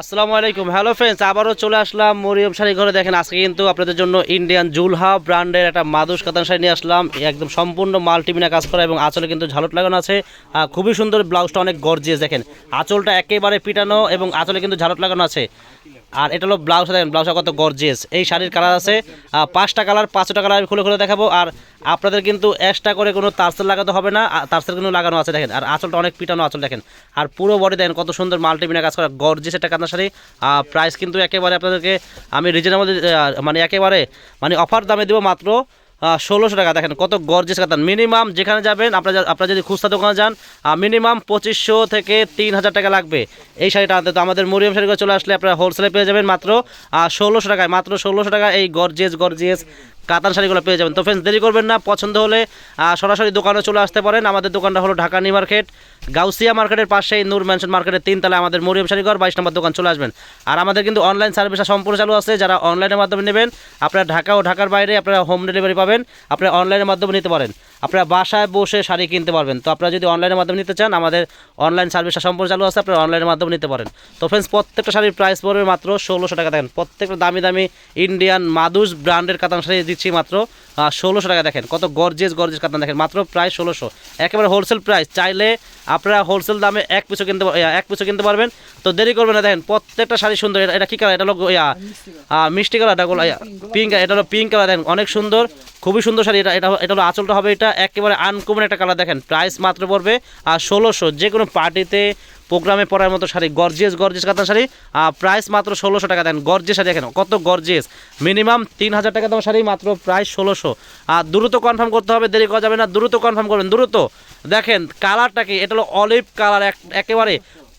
আসসালামু আলাইকুম। Hello friends আবারও চলে আসলাম মরিয়ম শাড়ি ঘরে। দেখেন, আজকে কিন্তু আপনাদের জন্য ইন্ডিয়ান জুলহা ব্র্যান্ডের একটা মাদুস কাতান শাড়ি নিয়ে আসলাম। একদম সম্পূর্ণ মাল্টিমিনা কাজ করা এবং আঁচলে কিন্তু ঝালট লাগানো আছে। খুবই সুন্দর ব্লাউজটা অনেক গর্জিয়াস দেখেন। আঁচলটা একেবারে পিটানো এবং আঁচলে কিন্তু ঝালট লাগানো আছে। আর এটা হলো ব্লাউজ, দেখেন ব্লাউজটা কত গর্জিয়াস এই শাড়ির কালার আছে পাঁচটা কালার পাঁচটা কালার আমি খুলে খুলে দেখাবো। আর আপনাদের কিন্তু এক্সট্রা করে কোনো তারসেল লাগাতে হবে না তারসেল কিন্তু লাগানো আছে, দেখেন। আর আঁচলটা অনেক পিটানো আঁচল, দেখেন। আর পুরো বডি দেখেন কত সুন্দর মাল্টিমিনা কাজ করা গর্জিয়াস একটা কান্না শাড়ি। প্রাইস কিন্তু একেবারে আপনাদেরকে আমি রিজনেবল মানে একেবারে মানে অফার দামে দেবো মাত্র ষোলোশো টাকা। দেখেন কত গর্জেস কাতান। মিনিমাম যেখানে যাবেন, আপনারা আপনার যদি খুচরা দোকানে যান মিনিমাম পঁচিশশো থেকে তিন হাজার টাকা লাগবে। এই শাড়িটা আনতে তো আমাদের মরিয়াম শাড়িগুলো চলে আসলে আপনারা হোলসেলে পেয়ে যাবেন মাত্র ষোলোশো টাকায়। মাত্র ষোলোশো টাকা এই গর্জেস গর্জিয়াস কাতান শাড়িগুলো পেয়ে যাবেন। তো ফ্রেন্ডস দেরি করবেন না, পছন্দ হলে সরাসরি দোকানে চলে আসতে পারেন। আমাদের দোকানটা হলো ঢাকা নিউ মার্কেট, গাউসিয়া মার্কেটের পাশেই নূর ম্যানশন মার্কেটের তিন তিনতলায় আমাদের মরিয়ম শাড়িঘর, বাইশ নম্বর দোকান, চলে আসবেন। আর আমাদের কিন্তু অনলাইন সার্ভিসটা সম্পূর্ণ চালু আছে। যারা অনলাইনের মাধ্যমে নেবেন, আপনারা ঢাকা ও ঢাকার বাইরে আপনারা হোম ডেলিভারি পাবেন, আপনারা অনলাইনের মাধ্যমে নিতে পারেন। আপনারা বাসায় বসে শাড়ি কিনতে পারবেন। তো আপনারা যদি অনলাইনের মাধ্যমে নিতে চান, আমাদের অনলাইন সার্ভিসটা সম্পূর্ণ চালু আছে, আপনারা অনলাইনের মাধ্যমে নিতে পারেন। তো ফ্রেন্ডস প্রত্যেকটা শাড়ির প্রাইস পড়বে মাত্র ষোলোশো টাকা। দেখেন, প্রত্যেকটা দামি দামি ইন্ডিয়ান মাদুস ব্র্যান্ডের কাতান শাড়ি দিচ্ছি মাত্র ষোলোশো টাকা। দেখেন কত গর্জেস গর্জেস কাতান দেখেন মাত্র প্রায় ষোলোশো। একেবারে হোলসেল প্রাইস চাইলে আপনারা হোলসেল দামে এক পিছু কিনতে এক পিছু কিনতে পারবেন। তো দেরি করবেন না। দেখেন প্রত্যেকটা শাড়ি সুন্দর। এটা কী কালার এটা হলো আহ, মিষ্টি কালার এটা পিঙ্ক এটা হলো পিঙ্ক কালার দেখেন অনেক সুন্দর। খুবই সুন্দর শাড়ি, এটা এটা এটা হলো আঁচলটা হবে, এটা একেবারে আনকমন একটা কালার দেখেন। প্রাইস মাত্র পড়বে আর ষোলোশো। যে কোনো পার্টিতে প্রোগ্রামে পরার মতো শাড়ি গর্জিয়াস গর্জিয়াস কাতান শাড়ি আর প্রাইস মাত্র ষোলোশো টাকা দেন। গর্জিয়াস শাড়ি দেখেন, কত গর্জিয়াস মিনিমাম তিন হাজার টাকা দাম শাড়ি, মাত্র প্রাইস ষোলোশো। আর দ্রুত কনফার্ম করতে হবে, দেরি করা যাবে না, দ্রুত কনফার্ম করবেন, দ্রুত। দেখেন কালারটা কি? এটা হলো অলিভ কালার একেবারে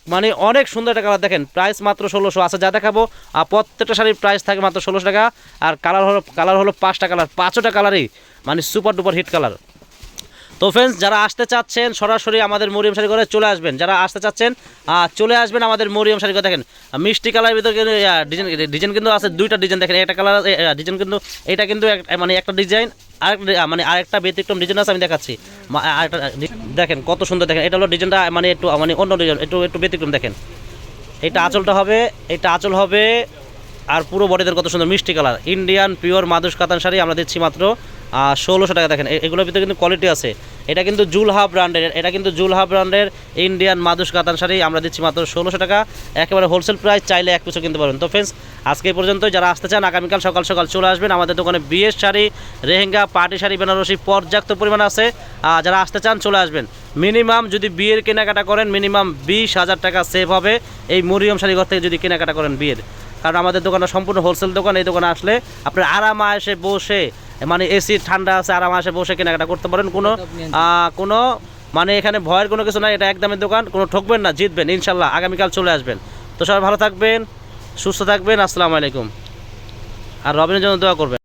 মানে অনেক সুন্দর একটা কালার দেখেন। প্রাইস মাত্র ষোলোশো আছে, যা দেখাবো। আর প্রত্যেকটা শাড়ির প্রাইস থাকে মাত্র ষোলোশো টাকা। আর কালার হলো কালার হলো পাঁচটা কালার পাঁচটা কালারই মানে সুপার ডুপার হিট কালার তো ফ্রেন্ডস যারা আসতে চাচ্ছেন সরাসরি আমাদের মরিয়ম শাড়ি করে চলে আসবেন। যারা আসতে চাচ্ছেন চলে আসবেন আমাদের মরিয়ম শাড়ি করে দেখেন মিষ্টি কালারের ভিতরে কিন্তু ডিজাইন ডিজাইন কিন্তু আছে দুইটা ডিজাইন দেখেন। একটা কালার ডিজাইন কিন্তু এটা কিন্তু মানে একটা ডিজাইন আরেকটা আহ, মানে আরেকটা ব্যতিক্রম ডিজাইন আছে আমি দেখাচ্ছি। দেখেন কত সুন্দর দেখেন এটা হলো ডিজাইনটা মানে একটু মানে অন্য ডিজাইন একটু একটু ব্যতিক্রম দেখেন। এটা আঁচলটা হবে এটা আঁচল হবে আর পুরো বডিদের কত সুন্দর মিষ্টি কালার। ইন্ডিয়ান পিওর মাদুস কাতান শাড়ি আমরা দিচ্ছি মাত্র ষোলোশো টাকা দেখেন এগুলোর ভিতরে কিন্তু কোয়ালিটি আছে। এটা কিন্তু জুলহা ব্র্যান্ডের, এটা কিন্তু জুলহা ব্র্যান্ডের ইন্ডিয়ান মাদুস কাতান শাড়ি, আমরা দিচ্ছি মাত্র ষোলোশো টাকা। একেবারে হোলসেল প্রাইস চাইলে এক পিছু কিনতে পারবেন। তো ফ্রেন্ডস আজকে পর্যন্ত যারা আসতে চান, আগামীকাল সকাল সকাল চলে আসবেন। আমাদের দোকানে বিয়ের শাড়ি, রেহেঙ্গা, পার্টি শাড়ি, বেনারসি পর্যাপ্ত পরিমাণ আছে। যারা আসতে চান, চলে আসবেন। মিনিমাম যদি বিয়ের কেনাকাটা করেন, মিনিমাম বিশ হাজার টাকা সেভ হবে এই মরিয়ম শাড়ি ঘর থেকে যদি কেনাকাটা করেন বিয়ের। কারণ আমাদের দোকানটা সম্পূর্ণ হোলসেল দোকান। এই দোকানে আসলে আপনার আরাম এসে বসে মানে এসি ঠান্ডা আছে আরাম আসে বসে কেনাকাটা করতে পারেন। কোনো আহ, কোনো মানে এখানে ভয়ের কোনো কিছু নাই এটা একদমের দোকান কোনো ঠকবেন না জিতবেন ইনশাল্লাহ আগামীকাল চলে আসবেন। তো সবাই ভালো থাকবেন সুস্থ থাকবেন আসসালামু আলাইকুম। আর রবিনের জন্য দোয়া করবেন।